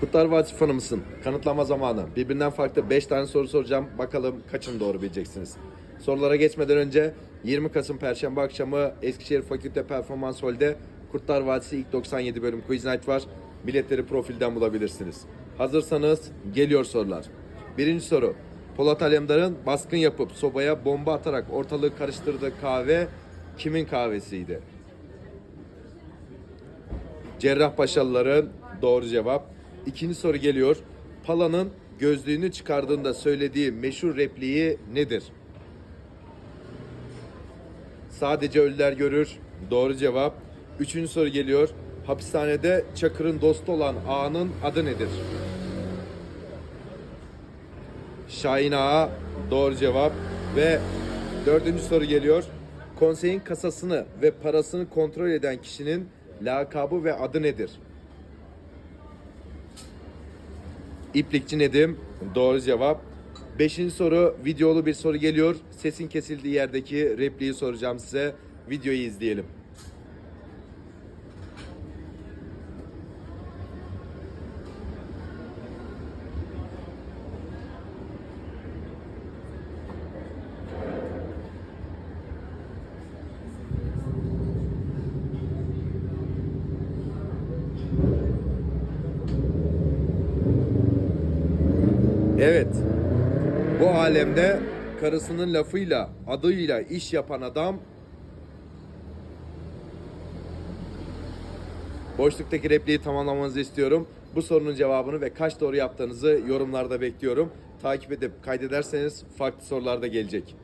Kurtlar Vadisi fanı mısın? Kanıtlama zamanı. Birbirinden farklı 5 tane soru soracağım. Bakalım kaçını doğru bileceksiniz. Sorulara geçmeden önce 20 Kasım Perşembe akşamı Eskişehir Fakülte Performans Hall'de Kurtlar Vadisi ilk 97 bölüm Quiz Night var. Biletleri profilden bulabilirsiniz. Hazırsanız geliyor sorular. Birinci soru. Polat Alemdar'ın baskın yapıp sobaya bomba atarak ortalığı karıştırdığı kahve kimin kahvesiydi? Cerrahpaşalıların doğru cevap. İkinci soru geliyor. Pala'nın gözlüğünü çıkardığında söylediği meşhur repliği nedir? Sadece ölüler görür. Doğru cevap. Üçüncü soru geliyor. Hapishanede Çakır'ın dostu olan ağanın adı nedir? Şahin Ağa doğru cevap. Ve dördüncü soru geliyor. Konseyin kasasını ve parasını kontrol eden kişinin lakabı ve adı nedir? İplikçi Nedim doğru cevap. Beşinci soru videolu bir soru geliyor. Sesin kesildiği yerdeki repliği soracağım size. Videoyu izleyelim. Evet. Bu alemde karısının lafıyla, adıyla iş yapan adam Boşluktaki repliği tamamlamanızı istiyorum. Bu sorunun cevabını ve kaç doğru yaptığınızı yorumlarda bekliyorum. Takip edip kaydederseniz farklı sorular da gelecek.